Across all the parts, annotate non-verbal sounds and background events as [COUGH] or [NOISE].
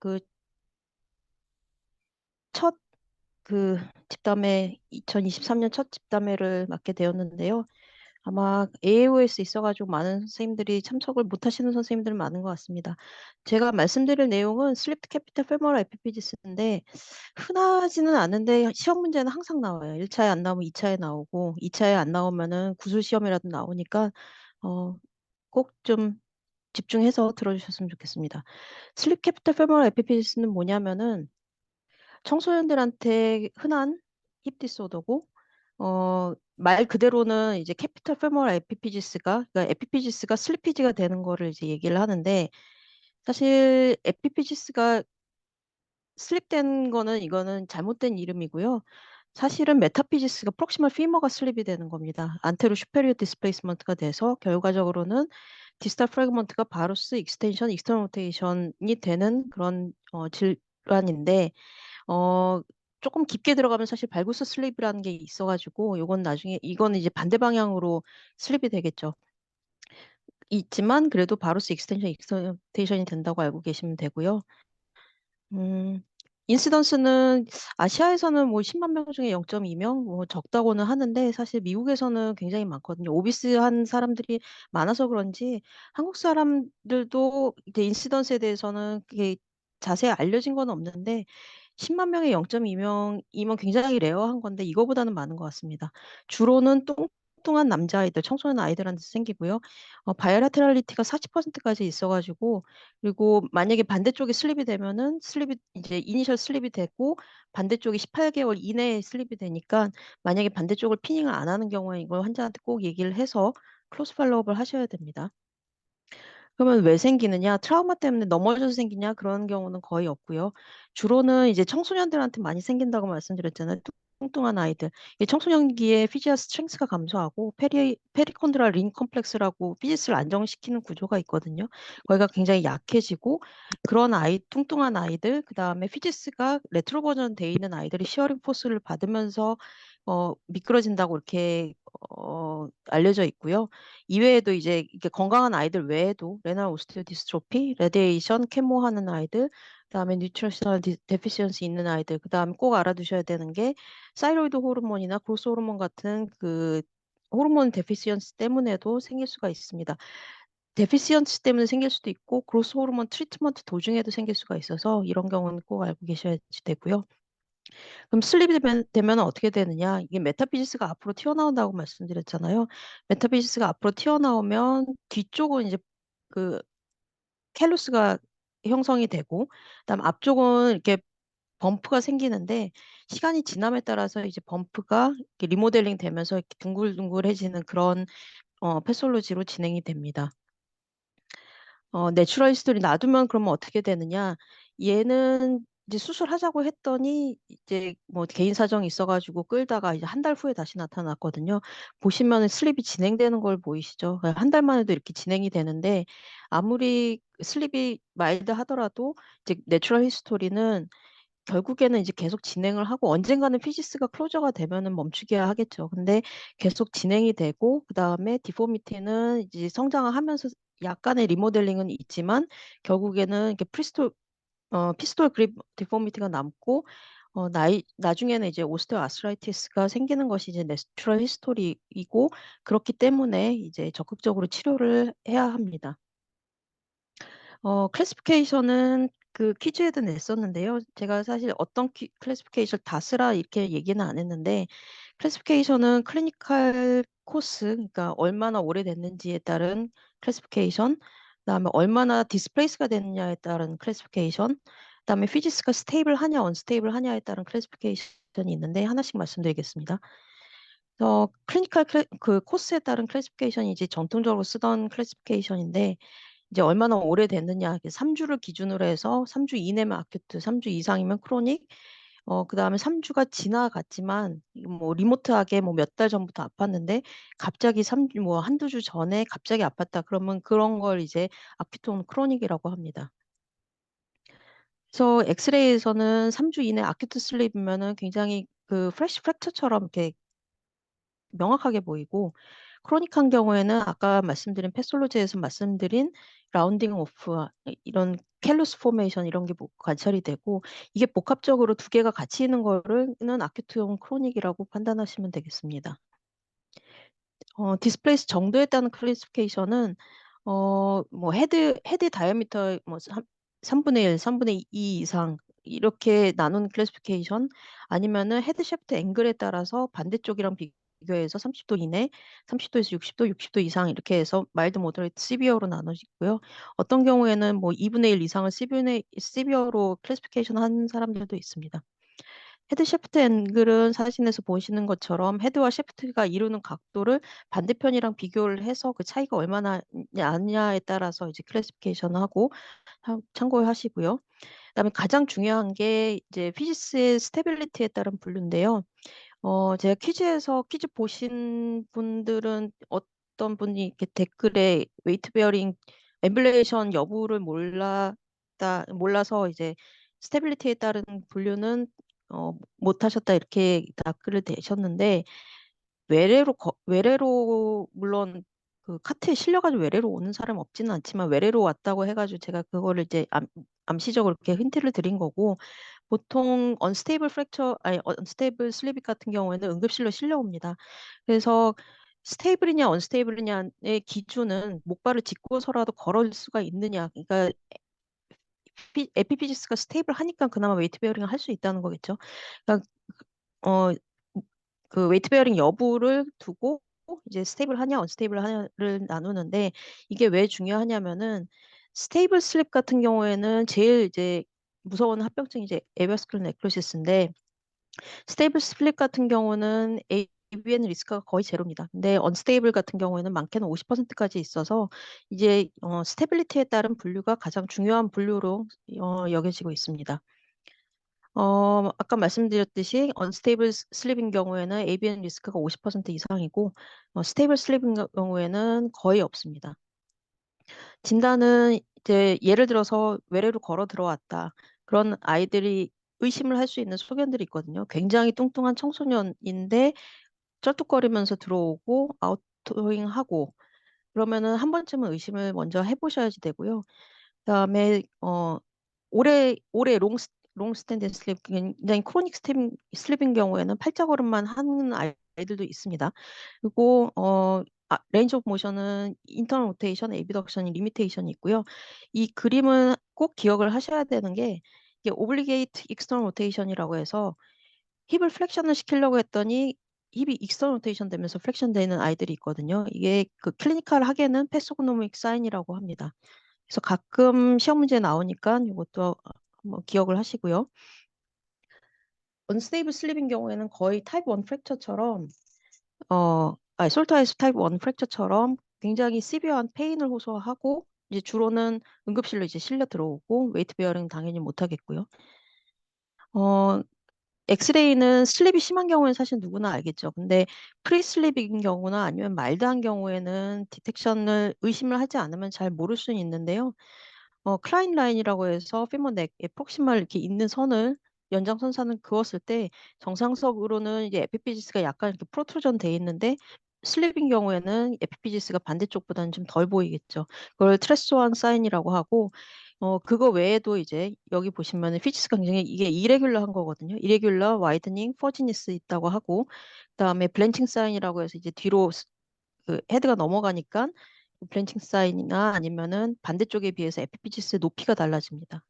그 첫 그 집담회 2023년 첫 집담회를 맡게 되었는데요. 아마 AAOS에 있어가지고 많은 선생님들이 참석을 못 하시는 선생님들 많은 것 같습니다. 제가 말씀드릴 내용은 슬립트 캐피탈 페모럴 에피피지스인데 흔하지는 않은데 시험 문제는 항상 나와요. 1차에 안 나오면 2차에 나오고 2차에 안 나오면은 구술 시험이라도 나오니까 어, 꼭 좀 집중해서 들어주셨으면 좋겠습니다. 슬립 캐피탈 페모럴 에피피지스는 뭐냐면은 청소년들한테 흔한 힙 디소더고 어, 말 그대로는 이제 캐피탈 페모럴 에피피지스가 그러니까 에피피지스가 슬리피지가 되는 거를 이제 얘기를 하는데 사실 에피피지스가 슬립된 거는 이거는 잘못된 이름이고요. 사실은 메타피지스가 프록시멀 피머가 슬립이 되는 겁니다. 안테로 슈페리어 디스플레이스먼트가 돼서 결과적으로는 디스탈 프래그먼트가 바로스 익스텐션 익스터널 로테이션이 되는 그런 어, 질환인데 어, 조금 깊게 들어가면 사실 발구스 슬립이라는 게 있어 가지고 요건 나중에 이거는 이제 반대 방향으로 슬립이 되겠죠. 있지만 그래도 바로스 익스텐션 익스텐션이 된다고 알고 계시면 되고요. 음, 인시던스는 아시아에서는 뭐 10만 명 중에 0.2명 뭐 적다고는 하는데 사실 미국에서는 굉장히 많거든요. 오비스 한 사람들이 많아서 그런지 한국 사람들도 이제 인시던스에 대해서는 그게 자세히 알려진 건 없는데 10만 명에 0.2명이면 굉장히 레어한 건데 이거보다는 많은 것 같습니다. 주로는 뚱뚱한 남자아이들, 청소년 아이들한테 생기고요. 어, 바이라테랄리티가 40%까지 있어 가지고 그리고 만약에 반대쪽이 슬립이 되면은 슬립이 이제 이니셜 슬립이 되고 반대쪽이 18개월 이내에 슬립이 되니까 만약에 반대쪽을 피닝을 안 하는 경우에 이걸 환자한테 꼭 얘기를 해서 클로스 팔로우업을 하셔야 됩니다. 그러면 왜 생기느냐? 트라우마 때문에 넘어져서 생기냐? 그런 경우는 거의 없고요. 주로는 이제 청소년들한테 많이 생긴다고 말씀드렸잖아요. 뚱뚱한 아이들. 이 청소년기에 피지아 스트렝스가 감소하고 페리 페리콘드랄 린 컴플렉스라고 피지스를 안정시키는 구조가 있거든요. 거기가 굉장히 약해지고 그런 아이 뚱뚱한 아이들 그다음에 피지스가 레트로 버전 돼 있는 아이들이 시어링 포스를 받으면서 어, 미끄러진다고 이렇게 어, 알려져 있고요. 이외에도 이제 이게 건강한 아이들 외에도 레날 오스티오 디스트로피, 레디에이션, 케모하는 아이들, 그다음에 뉴트리셔널 데피시언시 있는 아이들, 그다음에 꼭 알아두셔야 되는 게 사이로이드 호르몬이나 그로스 호르몬 같은 그 호르몬 데피시언시 때문에도 생길 수가 있습니다. 데피시언시 때문에 생길 수도 있고 그로스 호르몬 트리트먼트 도중에도 생길 수가 있어서 이런 경우는 꼭 알고 계셔야 되고요. 그럼 슬립이 되면, 되면 어떻게 되느냐? 이게 메타피지스가 앞으로 튀어나온다고 말씀드렸잖아요. 메타피지스가 앞으로 튀어나오면 뒤쪽은 이제 그 캘루스가 형성이 되고, 그다음 앞쪽은 이렇게 범프가 생기는데 시간이 지남에 따라서 이제 범프가 리모델링 되면서 이렇게 둥글둥글해지는 그런 어, 패솔로지로 진행이 됩니다. 어, 내추럴 히스토리 놔두면 그러면 어떻게 되느냐? 얘는 이제 수술하자고 했더니 이제 뭐 개인 사정이 있어 가지고 끌다가 이제 한달 후에 다시 나타났거든요. 보시면은 슬립이 진행되는 걸 보이시죠? 한달 만에도 이렇게 진행이 되는데 아무리 슬립이 마일드 하더라도 이제 내추럴 히스토리는 결국에는 이제 계속 진행을 하고 언젠가는 피지스가 클로저가 되면은 멈추게야 하겠죠. 근데 계속 진행이 되고 그다음에 디포미티는 이제 성장을 하면서 약간의 리모델링은 있지만 결국에는 이렇게 프리스톨 어, 피스톨 그립 디포미티가 남고 어, 나이, 나중에는 이제 오스테오 아스라이티스가 생기는 것이 이제 내추럴 히스토리이고 그렇기 때문에 이제 적극적으로 치료를 해야 합니다. 어, 클래시피케이션은 그 퀴즈에도 냈었는데요. 제가 사실 어떤 퀴, 클래시피케이션 다 쓰라 이렇게 얘기는 안 했는데 클래시피케이션은 클리니컬 코스, 그러니까 얼마나 오래됐는지에 따른 클래시피케이션, 그다음에 얼마나 디스플레이스가 됐느냐에 따른 클래시피케이션, 그다음에 피지스가 스테이블 하냐, 언스테이블 하냐에 따른 클래시피케이션이 있는데 하나씩 말씀드리겠습니다. 어, 클리니컬 클래, 그 코스에 따른 클래시피케이션이 이제 전통적으로 쓰던 클래시피케이션인데 이제 얼마나 오래 됐느냐. 3주를 기준으로 해서 3주 이내면 아큐트, 3주 이상이면 크로닉, 어, 그 다음에 3 주가 지나갔지만, 뭐, 리모트하게 뭐 몇 달 전부터 아팠는데, 갑자기 3 주, 뭐, 한두 주 전에 갑자기 아팠다. 그러면 그런 걸 이제 온 크로닉이라고 합니다. 그래서 엑스레이에서는 3 주 이내 아큐트 슬립이면은 굉장히 그 프레시 프랙처처럼 이렇게 명확하게 보이고, 크로닉한 경우에는 아까 말씀드린 패솔로지에서 말씀드린 라운딩 오프 이런 캘루스 포메이션 이런 게 관찰이 되고 이게 복합적으로 두 개가 같이 있는 거를는 아큐트용 크로닉이라고 판단하시면 되겠습니다. 어, 디스플레이스 정도에 따른 클래시피케이션은 어, 뭐 헤드 헤드 다이아미터 뭐 3, 분의 1, 3분의 2 이상 이렇게 나눈 클래시피케이션 아니면은 헤드 샤프트 앵글에 따라서 반대쪽이랑 비 교해서 30도 이내, 30도에서 60도, 60도 이상 이렇게 해서 마일드 모더레이트 시비어로 나눠지고요. 어떤 경우에는 뭐 2분의 1 이상을 시비어로 시비어로 클래시피케이션 한 사람들도 있습니다. 헤드 샤프트 앵글은 사진에서 보시는 것처럼 헤드와 샤프트가 이루는 각도를 반대편이랑 비교를 해서 그 차이가 얼마나 나냐에 따라서 이제 클래시피케이션하고 참고하시고요. 그다음에 가장 중요한 게 이제 피지스의 스테빌리티에 따른 분류인데요. 어, 제가 퀴즈에서 퀴즈 보신 분들은 어떤 분이 이렇게 댓글에 웨이트 베어링 엠블레이션 여부를 몰랐다 몰라서 이제 스테빌리티에 따른 분류는 어, 못하셨다 이렇게 댓글을 대셨는데 외래로 거, 외래로 물론 그 카트에 실려 가지고 외래로 오는 사람 없지는 않지만 외래로 왔다고 해 가지고 제가 그거를 이제 암, 암시적으로 이렇게 힌트를 드린 거고 보통 언스테이블 프랙처 아니 언스테이블 슬립 같은 경우에는 응급실로 실려옵니다. 그래서 스테이블이냐 언스테이블이냐의 기준은 목발을 짚고서라도 걸을 수가 있느냐. 그러니까 에피피지스가 스테이블 하니까 그나마 웨이트 베어링을 할 수 있다는 거겠죠. 그러니까 어, 그 웨이트 베어링 여부를 두고 이제 스테이블 하냐 언스테이블 하냐를 나누는데 이게 왜 중요하냐면은 스테이블 슬립 같은 경우에는 제일 이제 무서운 합병증이 이제 에버스클 네크로시스인데 스테이블 슬립 같은 경우는 ABN 리스크가 거의 제로입니다. 근데 언스테이블 같은 경우에는 많게는 50%까지 있어서 이제 어, 스테빌리티에 따른 분류가 가장 중요한 분류로 어, 여겨지고 있습니다. 어, 아까 말씀드렸듯이 언스테이블 슬립인 경우에는 ABN 리스크가 50% 이상이고 어, 스테이블 슬립인 경우에는 거의 없습니다. 진단은 이제 예를 들어서 외래로 걸어 들어왔다. 그런 아이들이 의심을 할 수 있는 소견들이 있거든요. 굉장히 뚱뚱한 청소년인데 쩔뚝거리면서 들어오고 아웃도잉하고 그러면은 한 번쯤은 의심을 먼저 해보셔야지 되고요. 그다음에 어 오래 오래 롱 롱스탠딩 슬립 굉장히 크로닉 스텝, 슬립인 경우에는 팔자걸음만 하는 아이들도 있습니다. 그리고 어 아, 레인지 오브 모션은 인터널 로테이션, 에비덕션이 리미테이션이 있고요. 이 그림은 꼭 기억을 하셔야 되는 게 이게 오블리게이트 익스터널 로테이션이라고 해서 힙을 플렉션을 시키려고 했더니 힙이 익스터널 로테이션 되면서 플렉션 되는 아이들이 있거든요. 이게 그 클리니컬 하게는 패소그노믹 사인이라고 합니다. 그래서 가끔 시험 문제 나오니까 이것도 한번 기억을 하시고요. 언스테이블 슬립인 경우에는 거의 타입 1 프랙처처럼 어, 아, 솔타이스 타입 1 프랙처처럼 굉장히 시비어한 페인을 호소하고 이제 주로는 응급실로 이제 실려 들어오고 웨이트 베어링 당연히 못 하겠고요. 어, 엑스레이는 슬립이 심한 경우에는 사실 누구나 알겠죠. 근데 프리슬립인 경우나 아니면 말드한 경우에는 디텍션을 의심을 하지 않으면 잘 모를 수는 있는데요. 어, 클라인 라인이라고 해서 피머 넥에 프록시말 이렇게 있는 선을 연장선상을 그었을 때 정상적으로는 이제 에피피지스가 약간 이렇게 프로트루전 돼 있는데 슬립인 경우에는 에피피지스가 반대쪽보다는 좀 덜 보이겠죠. 그걸 트레스원 사인이라고 하고 어 그거 외에도 이제 여기 보시면은 피지스 굉장히 이게 이레귤러한 거거든요. 이레귤러, 와이드닝, 퍼지니스 있다고 하고 그다음에 블렌칭 사인이라고 해서 이제 뒤로 그 헤드가 넘어가니까 블렌칭 사인이나 아니면은 반대쪽에 비해서 에피피지스의 높이가 달라집니다.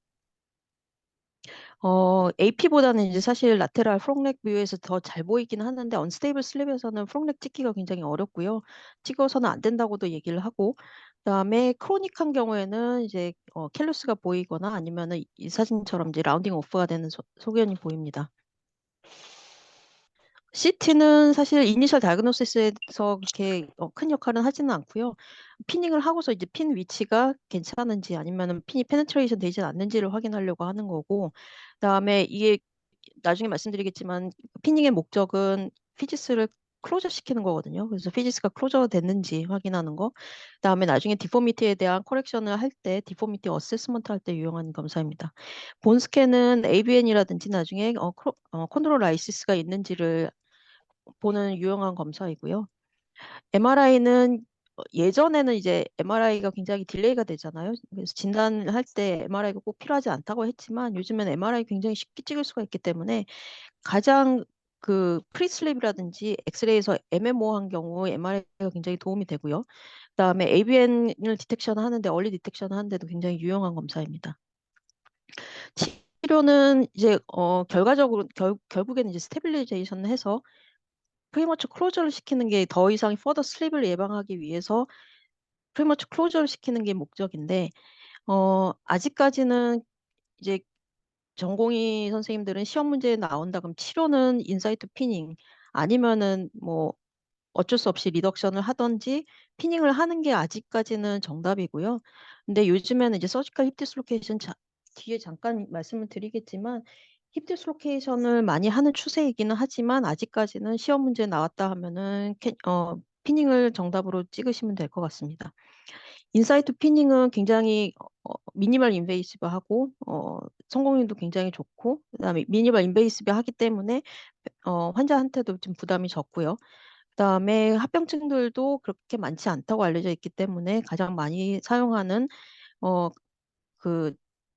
어, AP보다는 이제 사실 라테랄 프롱넥 뷰에서 더 잘 보이긴 하는데 언스테이블 슬립에서는 프롱넥 찍기가 굉장히 어렵고요. 찍어서는 안 된다고도 얘기를 하고 그다음에 크로닉한 경우에는 이제 어, 캘루스가 보이거나 아니면은 이 사진처럼 이제 라운딩 오프가 되는 소, 소견이 보입니다. CT는 사실 이니셜 다이그노시스에서 그렇게 어, 큰 역할은 하지는 않고요. 피닝을 하고서 이제 핀 위치가 괜찮은지 아니면은 핀이 페네트레이션 되지 않는지를 확인하려고 하는 거고, 그다음에 이게 나중에 말씀드리겠지만 피닝의 목적은 피지스를 클로저 시키는 거거든요. 그래서 피지스가 클로저 됐는지 확인하는 거. 그다음에 나중에 디포미티에 대한 커렉션을 할 때 디포미티 어세스먼트 할 때 유용한 검사입니다. 본 스캔은 ABN이라든지 나중에 어, 어, 컨트롤 라이시스가 있는지를 보는 유용한 검사이고요. MRI는 예전에는 이제 MRI가 굉장히 딜레이가 되잖아요. 그래서 진단을 할 때 MRI가 꼭 필요하지 않다고 했지만 요즘엔 MRI 굉장히 쉽게 찍을 수가 있기 때문에 가장 그 프리슬립이라든지 엑스레이에서 애매모호한 경우 MRI가 굉장히 도움이 되고요. 그다음에 ABN을 디텍션 하는데 얼리 디텍션 하는데도 굉장히 유용한 검사입니다. 치료는 이제 어 결과적으로 결, 결국에는 이제 스테빌리제이션을 해서 프리머처 클로저를 시키는 게 더 이상 퍼더 슬립을 예방하기 위해서 프리머처 클로저를 시키는 게 목적인데 어 아직까지는 이제 전공의 선생님들은 시험 문제에 나온다 그럼 치료는 인사이트 피닝 아니면은 뭐 어쩔 수 없이 리덕션을 하든지 피닝을 하는 게 아직까지는 정답이고요. 근데 요즘에는 이제 서지컬 힙 디스로케이션 자, 뒤에 잠깐 말씀을 드리겠지만 힙 디스로케이션을 많이 하는 추세이기는 하지만 아직까지는 시험 문제 나왔다 하면은 캐, 어, 피닝을 정답으로 찍으시면 될 것 같습니다. 인사이트 피닝은 굉장히 어, 미니멀 인베이시브하고 어, 성공률도 굉장히 좋고 그다음에 미니멀 인베이시브하기 때문에 어, 환자한테도 좀 부담이 적고요. 그다음에 합병증들도 그렇게 많지 않다고 알려져 있기 때문에 가장 많이 사용하는 어, 그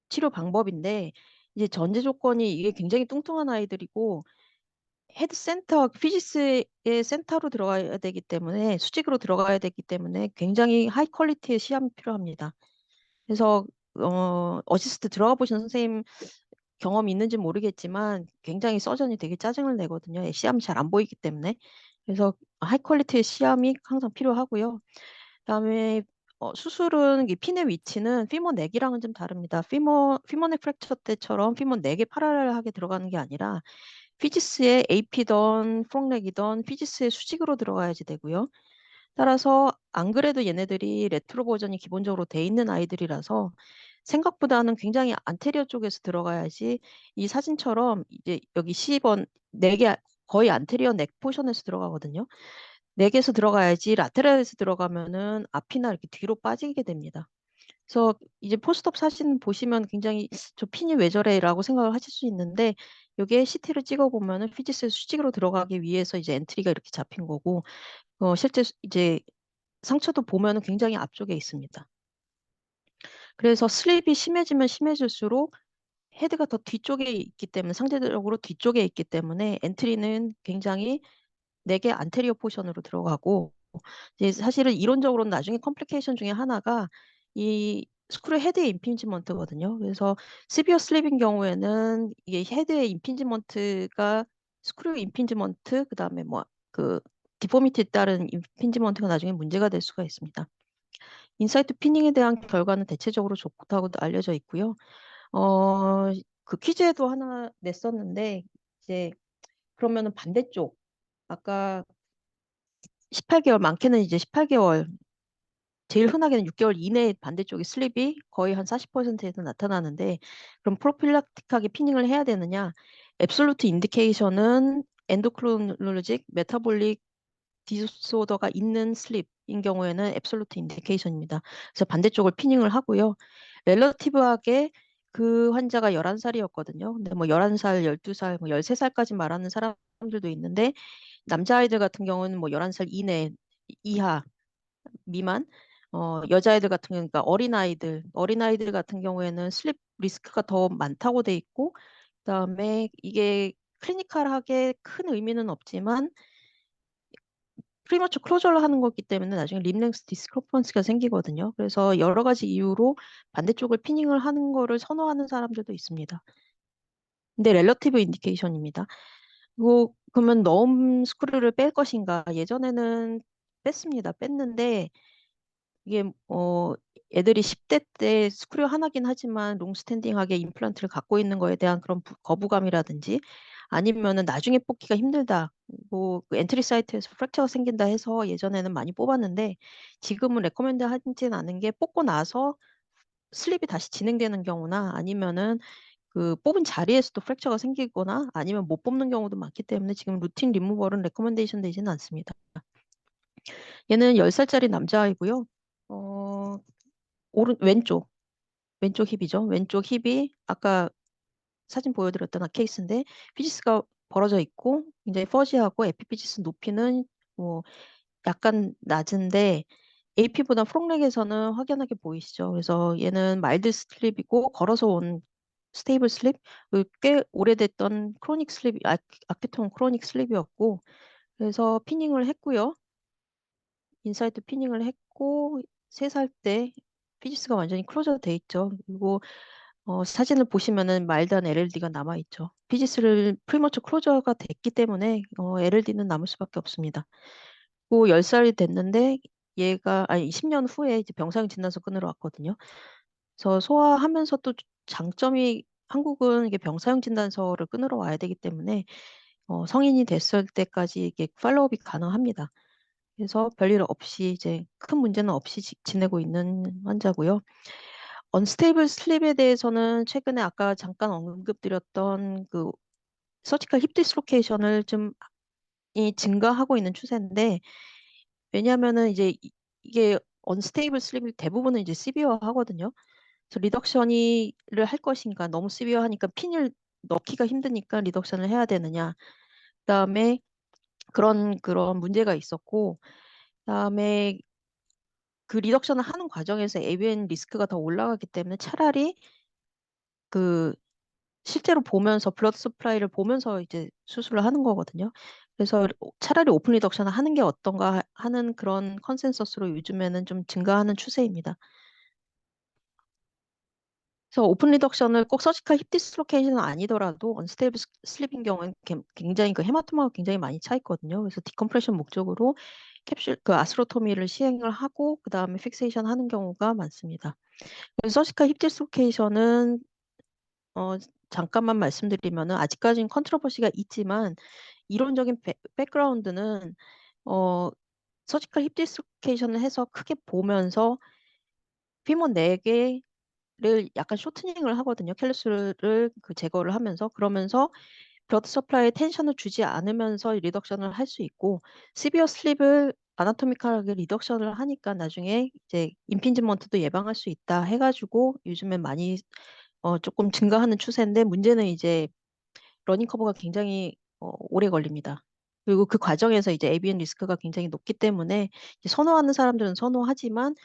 치료 방법인데 이제 전제 조건이 이게 굉장히 뚱뚱한 아이들이고 헤드 센터 피지스의 센터로 들어가야 되기 때문에 수직으로 들어가야 되기 때문에 굉장히 하이 퀄리티의 시험이 필요합니다. 그래서 어, 어시스트 들어가 보신 선생님 경험이 있는지 모르겠지만 굉장히 서전이 되게 짜증을 내거든요. 시험이 잘 안 보이기 때문에. 그래서 하이 퀄리티의 시험이 항상 필요하고요. 그다음에 어, 수술은 이 핀의 위치는 피모 넥이랑은 좀 다릅니다. 피모 피모넥 프랙처 때처럼 피모 넥에 파랄렐하게 들어가는 게 아니라 피지스의 AP던 프롱렉이던 피지스의 수직으로 들어가야지 되고요. 따라서 안 그래도 얘네들이 레트로 버전이 기본적으로 돼 있는 아이들이라서 생각보다는 굉장히 안테리어 쪽에서 들어가야지 이 사진처럼 이제 여기 10번 4개 거의 안테리어 넥 포션에서 들어가거든요. 넥에서 들어가야지 라테랄에서 들어가면은 앞이나 이렇게 뒤로 빠지게 됩니다. 그래서 이제 포스트업 사진 보시면 굉장히 저 핀이 왜 저래라고 생각을 하실 수 있는데 여기에 CT를 찍어 보면은 피지스 수직으로 들어가기 위해서 이제 엔트리가 이렇게 잡힌 거고 어 실제 이제 상처도 보면은 굉장히 앞쪽에 있습니다. 그래서 슬립이 심해지면 심해질수록 헤드가 더 뒤쪽에 있기 때문에 상대적으로 뒤쪽에 있기 때문에 엔트리는 굉장히 내게 안테리어 포션으로 들어가고 사실은 이론적으로는 나중에 컴플리케이션 중에 하나가 이 스크류 헤드의 임핀지먼트거든요. 그래서 시비어 슬립인 경우에는 이게 헤드의 임핀지먼트가 스크류 임핀지먼트 그다음에 뭐 그 디포미티에 따른 임핀지먼트가 나중에 문제가 될 수가 있습니다. 인사이트 피닝에 대한 결과는 대체적으로 좋다고 알려져 있고요. 어, 그 퀴즈에도 하나 냈었는데 이제 그러면은 반대쪽 아까 18개월 많게는 이제 18개월 제일 흔하게는 6개월 이내에 반대쪽에 슬립이 거의 한 40%에서 나타나는데 그럼 프로필락틱하게 피닝을 해야 되느냐? 앱솔루트 인디케이션은 엔도크로놀로직 메타볼릭 디소더가 있는 슬립인 경우에는 앱솔루트 인디케이션입니다. 그래서 반대쪽을 피닝을 하고요. 렐러티브하게 그 환자가 11살이었거든요. 근데 뭐 11살, 12살, 뭐 13살까지 말하는 사람들도 있는데 남자아이들 같은 경우는 뭐 11살 이내, 이하, 미만 어, 여자애들 같은 그러니까 어린아이들, 어린아이들 같은 경우에는 슬립 리스크가 더 많다고 돼 있고 그다음에 이게 클리니컬하게 큰 의미는 없지만 프리머처 클로저를 하는 거기 때문에 나중에 림랭스 디스크로펀스가 생기거든요. 그래서 여러 가지 이유로 반대쪽을 피닝을 하는 거를 선호하는 사람들도 있습니다. 근데 렐러티브 인디케이션입니다. 뭐 그러면 너음 스크류를 뺄 것인가? 예전에는 뺐습니다. 뺐는데 이게 어 애들이 10대 때 스크류 하나긴 하지만 롱스탠딩하게 임플란트를 갖고 있는 거에 대한 그런 부, 거부감이라든지 아니면은 나중에 뽑기가 힘들다. 뭐 그 엔트리 사이트에서 프랙처가 생긴다 해서 예전에는 많이 뽑았는데 지금은 레코멘드 하진 않은 게 뽑고 나서 슬립이 다시 진행되는 경우나 아니면은 그 뽑은 자리에서도 프랙처가 생기거나 아니면 못 뽑는 경우도 많기 때문에 지금 루틴 리무벌은 레코멘데이션 되지는 않습니다. 얘는 10살짜리 남자아이고요. 어, 오른 왼쪽 왼쪽 힙이죠. 왼쪽 힙이 아까 사진 보여드렸던 케이스인데 피지스가 벌어져 있고 굉장히 퍼지하고 에피피지스 높이는 뭐 약간 낮은데 AP보다 프롱렉에서는 확연하게 보이시죠. 그래서 얘는 마일드 슬립이고 걸어서 온 스테이블 슬립, 꽤 오래됐던 크로닉 슬립, 아, 아큐톤 크로닉 슬립이었고 그래서 피닝을 했고요. 인사이트 피닝을 했고 세살때 피지스가 완전히 클로저 돼 있죠. 그리고 어, 사진을 보시면은 마일드한 LLD가 남아 있죠. 피지스를 프리머처 클로저가 됐기 때문에 어, LLD는 남을 수밖에 없습니다. 그리고 10살이 됐는데 얘가 아니 10년 후에 이제 병상 진단서 끊으러 왔거든요. 그래서 소화하면서 또 장점이 한국은 이게 병사용 진단서를 끊으러 와야 되기 때문에 어, 성인이 됐을 때까지 이게 팔로우업이 가능합니다. 그래서 별일 없이 이제 큰 문제는 없이 지, 지내고 있는 환자고요. 언스테이블 슬립에 대해서는 최근에 아까 잠깐 언급드렸던 그 서지컬 힙 디스로케이션을 좀 이 증가하고 있는 추세인데 왜냐하면은 이제 이- 이게 언스테이블 슬립이 대부분은 이제 시비어 하거든요. 그래서 리덕션이를 할 것인가 너무 시비어 하니까 핀을 넣기가 힘드니까 리덕션을 해야 되느냐. 그다음에 그런 그런 문제가 있었고 그다음에 그 리덕션을 하는 과정에서 ABN 리스크가 더 올라가기 때문에 차라리 그 실제로 보면서 블러드 서플라이를 보면서 이제 수술을 하는 거거든요. 그래서 차라리 오픈 리덕션을 하는 게 어떤가 하는 그런 컨센서스로 요즘에는 좀 증가하는 추세입니다. 그래서 오픈 리덕션을 꼭 서지컬 힙 디스로케이션은 아니더라도 언스테이블 슬립인 경우는 굉장히 그 헤마토마가 굉장히 많이 차 있거든요. 그래서 디컴프레션 목적으로 캡슐 그 아스로토미를 시행을 하고 그 다음에 픽세이션 하는 경우가 많습니다. 서지컬 힙 디스로케이션은 어, 잠깐만 말씀드리면은 아직까지는 컨트로버시가 있지만 이론적인 백, 백그라운드는 어, 서지컬 힙 디스로케이션을 해서 크게 보면서 피모 4개 를 약간 쇼트닝을 하거든요. 캘루스를 그 제거를 하면서 그러면서 블러드 서플라이에 텐션을 주지 않으면서 리덕션을 할 수 있고 시비어 슬립을 아나토미컬하게 리덕션을 하니까 나중에 이제 임핀지먼트도 예방할 수 있다 해 가지고 요즘에 많이 어, 조금 증가하는 추세인데 문제는 이제 러닝 커버가 굉장히 어, 오래 걸립니다. 그리고 그 과정에서 이제 ABN 리스크가 굉장히 높기 때문에 이제 선호하는 사람들은 선호하지만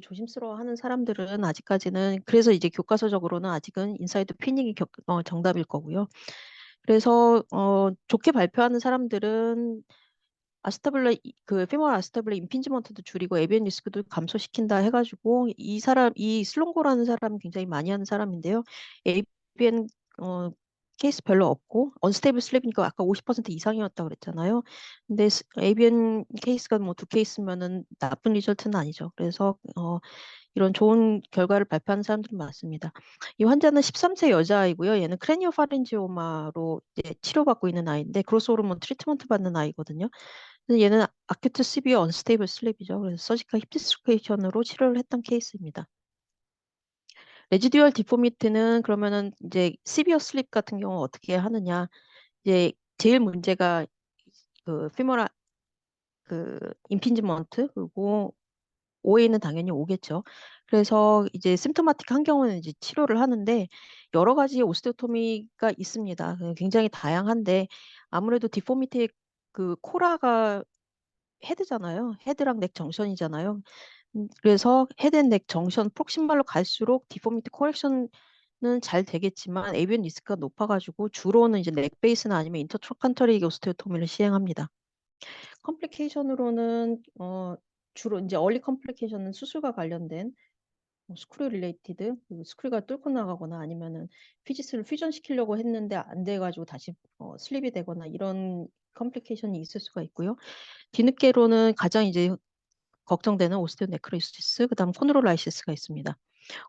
조심스러워하는 사람들은 아직까지는 그래서 이제 교과서적으로는 아직은 인사이드 피닝이 격, 어, 정답일 거고요. 그래서 어, 좋게 발표하는 사람들은 아스타블레 그 페모럴 아스타블레 임핀지먼트도 줄이고 에비엔 리스크도 감소시킨다 해가지고 이 사람 이 슬롱고라는 사람 굉장히 많이 하는 사람인데요. 에비엔 어, 케이스 별로 없고 언스테이블 슬랩이니까 아까 50% 이상이었다 그랬잖아요. 근데 에비엔 케이스가 뭐 두 케이스면은 나쁜 리절트는 아니죠. 그래서 어, 이런 좋은 결과를 발표하는 사람들이 많습니다. 이 환자는 13세 여자아이고요. 얘는 크레니오파렌지오마로 이제 치료받고 있는 아이인데 그로스 호르몬 트리트먼트 받는 아이거든요. 얘는 아큐트 시비어 언스테이블 슬립이죠. 그래서 서지컬 힙 디스로케이션으로 치료를 했던 케이스입니다. 레지듀얼 디포미티는 그러면은 이제 시비어 슬립 같은 경우 어떻게 하느냐? 이제 제일 문제가 그 피모라 그 임핀지먼트 그리고 OA는 당연히 오겠죠. 그래서 이제 심토마틱 한 경우는 이제 치료를 하는데 여러 가지 오스테오토미가 있습니다. 굉장히 다양한데 아무래도 디포미티 그 코라가 헤드잖아요. 헤드랑 넥 정션이잖아요. 음, 그래서 헤드 넥 정션 프록시말로 갈수록 디포미티 코렉션은 잘 되겠지만 에비언 리스크가 높아 가지고 주로는 이제 넥 베이스나 아니면 인터트로칸터리 오스테오토미를 시행합니다. 컴플리케이션으로는 어, 주로 이제 얼리 컴플리케이션은 수술과 관련된 뭐 스크류 릴레이티드 스크류가 뚫고 나가거나 아니면은 피지스를 퓨전 시키려고 했는데 안 돼가지고 다시 어, 슬립이 되거나 이런 컴플리케이션이 있을 수가 있고요. 뒤늦게로는 가장 이제 걱정되는 오스테오네크리시스, 그다음 코드로라이시스가 있습니다.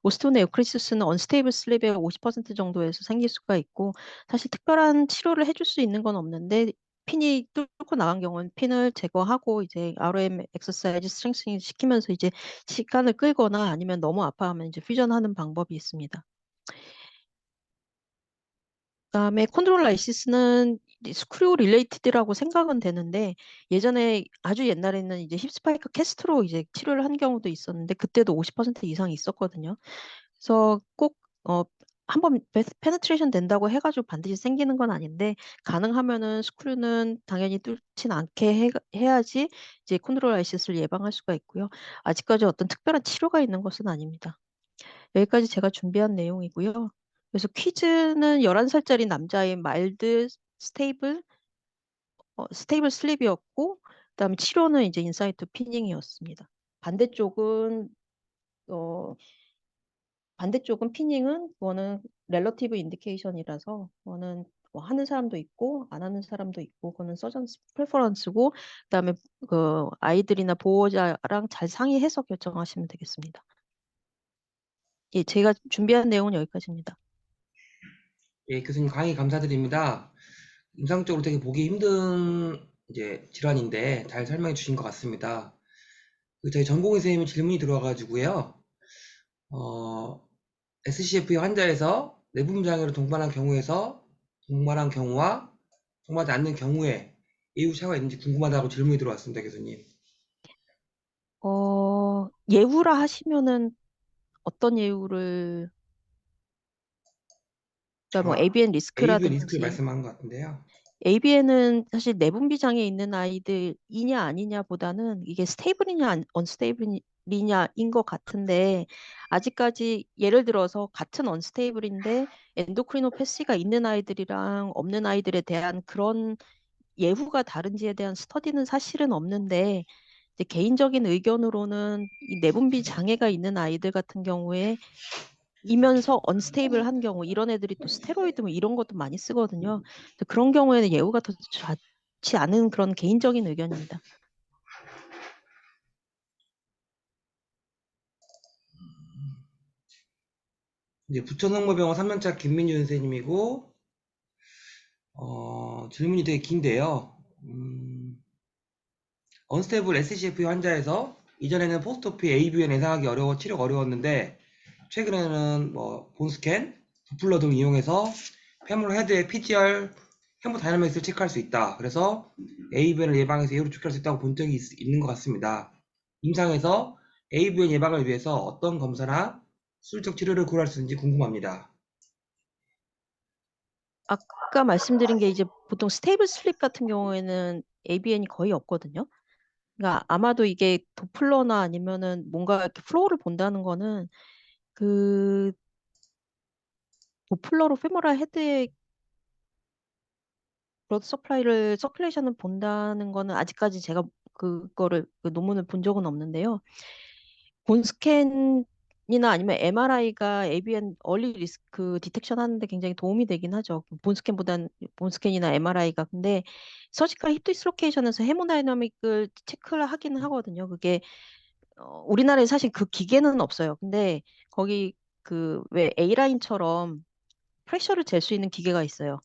오스테오네크리시스는 언스테이블 슬립의 50% 정도에서 생길 수가 있고 사실 특별한 치료를 해줄 수 있는 건 없는데 핀이 뚫고 나간 경우는 핀을 제거하고 이제 RM 엑서사이즈 스트렝스닝 시키면서 이제 시간을 끌거나 아니면 너무 아파하면 이제 퓨전하는 방법이 있습니다. 그다음에 콘드롤라이시스는 스크류 릴레이티드라고 생각은 되는데 예전에 아주 옛날에는 이제 힙스파이크 캐스트로 이제 치료를 한 경우도 있었는데 그때도 50% 이상 있었거든요. 그래서 꼭 어, 한번 페네트레이션 된다고 해가지고 반드시 생기는 건 아닌데 가능하면은 스크류는 당연히 뚫진 않게 해, 해야지 이제 콘드로라이시스를 예방할 수가 있고요. 아직까지 어떤 특별한 치료가 있는 것은 아닙니다. 여기까지 제가 준비한 내용이고요. 그래서 퀴즈는 11살짜리 남자의 마일드 스테이블 어, 스테이블 슬립이었고 그다음에 치료는 이제 인사이트 피닝이었습니다. 반대쪽은 어 반대쪽은 피닝은 그거는 렐러티브 인디케이션이라서 그거는 뭐 하는 사람도 있고 안 하는 사람도 있고 그거는 서전 프레퍼런스고 그다음에 그 아이들이나 보호자랑 잘 상의해서 결정하시면 되겠습니다. 예, 제가 준비한 내용은 여기까지입니다. 예, 교수님 강의 감사드립니다. 임상적으로 되게 보기 힘든 이제 질환인데 잘 설명해 주신 것 같습니다. 그 저희 전공의 선생님이 질문이 들어와가지고요. 어, SCF의 환자에서 내분 장애로 동반한 경우에서 동반한 경우와 동반하지 않는 경우에 예후 차가 있는지 궁금하다고 질문이 들어왔습니다, 교수님. 어, 예우라 하시면은 어떤 예우를 그러니까 뭐 아, ABN AV 리스크라든지 말씀한 것 같은데요. ABN은 사실 내분비 장애 있는 아이들이냐 아니냐보다는 이게 스테이블이냐 언스테이블이냐인 것 같은데 아직까지 예를 들어서 같은 언스테이블인데 엔도크리노패시가 있는 아이들이랑 없는 아이들에 대한 그런 예후가 다른지에 대한 스터디는 사실은 없는데 이제 개인적인 의견으로는 이 내분비 장애가 있는 아이들 같은 경우에 이면서 언스테이블한 경우 이런 애들이 또 스테로이드 뭐 이런 것도 많이 쓰거든요. 그런 경우에는 예후가 더 좋지 않은 그런 개인적인 의견입니다. 이제 부천농모병원 3년차 김민주 선생님이고 어, 질문이 되게 긴데요. 음, 언스테이블 SCF 환자에서 이전에는 포스트오피 AVN 예상하기 어려워 치료가 어려웠는데 최근에는 뭐 본스캔, 도플러 등 이용해서 페몰 헤드의 PGR 헤모다이나믹스를 체크할 수 있다. 그래서 AVN을 예방해서 예후를 축소할 수 있다고 본 적이 있, 있는 것 같습니다. 임상에서 AVN 예방을 위해서 어떤 검사나 수술적 치료를 고려할 수 있는지 궁금합니다. 아까 말씀드린 게 이제 보통 스테이블 슬립 같은 경우에는 ABN이 거의 없거든요. 그러니까 아마도 이게 도플러나 아니면은 뭔가 이렇게 플로우를 본다는 거는 그 도플러로 페모랄 헤드에 블러드 서플라이를 서큘레이션을 본다는 거는 아직까지 제가 그거를 그 논문을 본 적은 없는데요. 본 스캔이나 아니면 MRI가 ABN 얼리 리스크 디텍션 하는데 굉장히 도움이 되긴 하죠. 본 스캔보단 본 스캔이나 MRI가 근데 서지컬 힙 디스로케이션에서 헤모다이나믹을 체크를 하기는 하거든요. 그게 어, 우리나라에 사실 그 기계는 없어요. 근데 거기 그 왜 A라인처럼 프레셔를 잴 수 있는 기계가 있어요.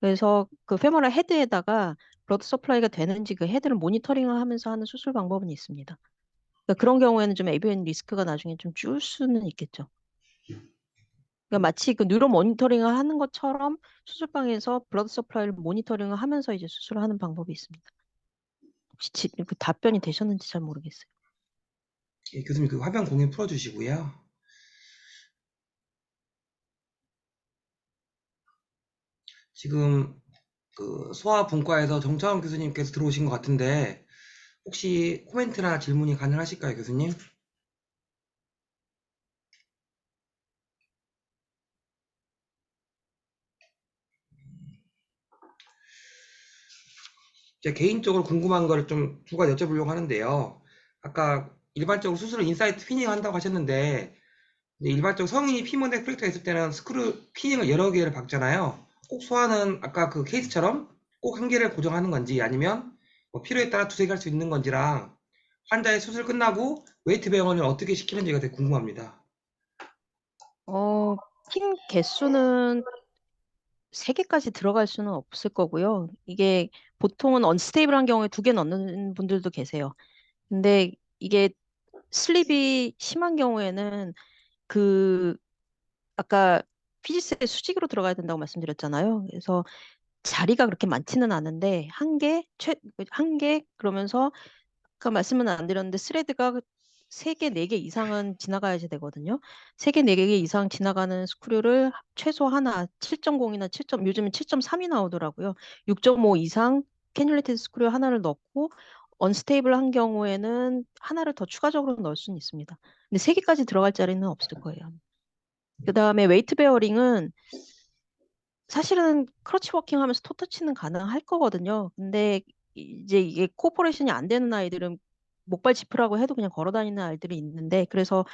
그래서 그 페모랄 헤드에다가 블러드 서플라이가 되는지 그 헤드를 모니터링을 하면서 하는 수술 방법은 있습니다. 그러니까 그런 경우에는 좀 ABN 리스크가 나중에 좀 줄 수는 있겠죠. 그러니까 마치 그 뉴로 모니터링을 하는 것처럼 수술방에서 블러드 서플라이를 모니터링을 하면서 이제 수술을 하는 방법이 있습니다. 혹시 지, 그 답변이 되셨는지 잘 모르겠어요. 예, 교수님 그 화면 공유 풀어주시고요. 지금 그 소아분과에서 정창원 교수님께서 들어오신 것 같은데 혹시 코멘트나 질문이 가능하실까요, 교수님? 제 개인적으로 궁금한 거를 좀 두 가지 여쭤보려고 하는데요. 아까 일반적으로 수술을 인사이트 피닝 한다고 하셨는데 일반적으로 성인이 피먼데 프랙터가 있을 때는 스크류 피닝을 여러 개를 박잖아요. 꼭 소아는 아까 그 케이스처럼 꼭 한 개를 고정하는 건지 아니면 뭐 필요에 따라 두세 개 할 수 있는 건지랑 환자의 수술 끝나고 웨이트 배원을 어떻게 시키는지가 되게 궁금합니다. 어, 팀 개수는 세 개까지 들어갈 수는 없을 거고요. 이게 보통은 언스테이블한 경우에 두 개 넣는 분들도 계세요. 근데 이게 슬립이 심한 경우에는 그 아까 피지스에 수직으로 들어가야 된다고 말씀드렸잖아요. 그래서 자리가 그렇게 많지는 않은데 한 개, 최, 한 개 그러면서 아까 말씀은 안 드렸는데 스레드가 세 개, 네 개 이상은 지나가야지 되거든요. 세 개, 네 개 이상 지나가는 스크류를 최소 하나 7.0이나 7. 요즘은 7.3이 나오더라고요. 6.5 이상 캐뉼레이티드 스크류 하나를 넣고 언스테이블한 경우에는 하나를 더 추가적으로 넣을 수는 있습니다. 근데 세 개까지 들어갈 자리는 없을 거예요. 그 다음에 웨이트 베어링은 사실은 크러치 워킹 하면서 토터치는 가능할 거거든요. 근데 이제 이게 코퍼레이션이 안 되는 아이들은 목발 지프라고 해도 그냥 걸어 다니는 아이들이 있는데 그래서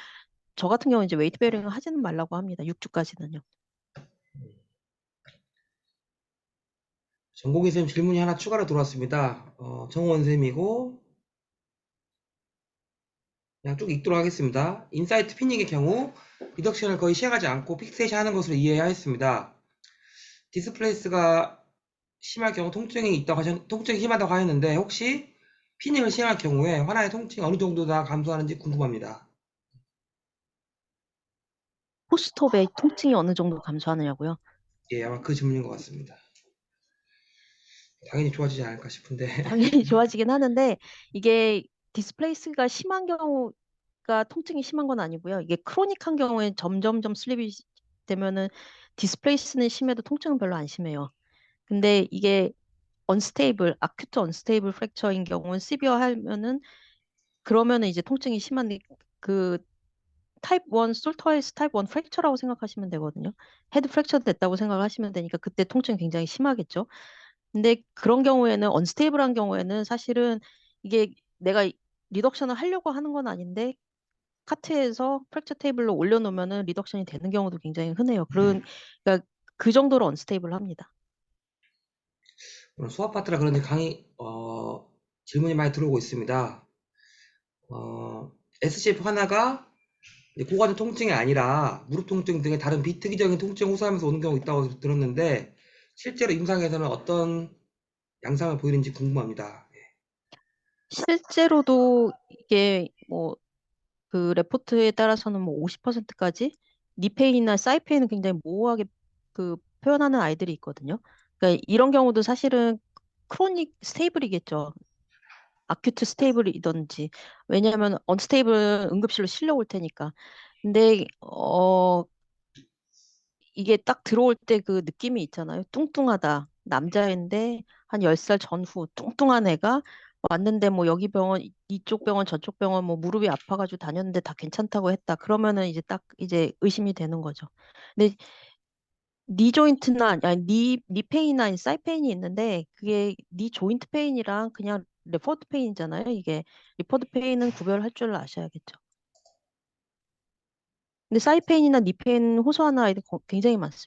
저 같은 경우는 이제 웨이트 베어링을 하지는 말라고 합니다. 6주까지는요. 전공의 쌤 질문이 하나 추가로 들어왔습니다. 어, 정원 쌤이고 그냥 쭉 읽도록 하겠습니다. 인사이트 피닉의 경우 리덕션을 거의 시행하지 않고 픽셋이 하는 것으로 이해하였습니다. 디스플레이스가 심할 경우 통증이 있다고 하셨, 통증이 심하다고 하였는데 혹시 피닉을 시행할 경우에 환아의 통증이 어느 정도나 감소하는지 궁금합니다. 포스트업의 통증이 어느 정도 감소하느냐고요? 예, 아마 그 질문인 것 같습니다. 당연히 좋아지지 않을까 싶은데 [LAUGHS] 당연히 좋아지긴 하는데 이게 디스플레이스가 심한 경우가 통증이 심한 건 아니고요. 이게 크로닉한 경우에 점점점 슬립이 되면은 디스플레이스는 심해도 통증은 별로 안 심해요. 근데 이게 언스테이블, 아큐트 언스테이블 프랙처인 경우는 시비어 하면은 그러면은 이제 통증이 심한데 그 타입 1 솔터이스 타입 1 프랙처라고 생각하시면 되거든요. 헤드 프랙처 됐다고 생각하시면 되니까 그때 통증이 굉장히 심하겠죠. 근데 그런 경우에는 언스테이블한 경우에는 사실은 이게 내가 리덕션을 하려고 하는 건 아닌데 카트에서 프랙처 테이블로 올려놓으면은 리덕션이 되는 경우도 굉장히 흔해요. 그런 그러니까 그 정도로 언스테이블합니다. 오늘 수업 파트라 그런지 강의 어, 질문이 많이 들어오고 있습니다. 어, SCF 하나가 고관절 통증이 아니라 무릎 통증 등의 다른 비특이적인 통증을 호소하면서 오는 경우 있다고 들었는데 실제로 임상에서는 어떤 양상을 보이는지 궁금합니다. 실제로도 이게 뭐 그 레포트에 따라서는 뭐 50%까지 니페인이나 사이페인은 굉장히 모호하게 그 표현하는 아이들이 있거든요. 그러니까 이런 경우도 사실은 크로닉 스테이블이겠죠. 아큐트 스테이블이든지 왜냐하면 언스테이블은 응급실로 실려 올 테니까. 근데 어 이게 딱 들어올 때 그 느낌이 있잖아요. 뚱뚱하다. 남자인데 한 10살 전후 뚱뚱한 애가 왔는데 뭐 여기 병원 이쪽 병원 저쪽 병원 뭐 무릎이 아파가지고 다녔는데 다 괜찮다고 했다. 그러면은 이제 딱 이제 의심이 되는 거죠. 근데 니 조인트나 아니 니, 니 페인이나 사이 페인이 있는데 그게 니 조인트 페인이랑 그냥 레퍼드 페인이잖아요. 이게 리퍼드 페인은 구별할 줄 아셔야겠죠. 근데 사이페인이나 니 페인 호소하는 아이들 굉장히 많습니다.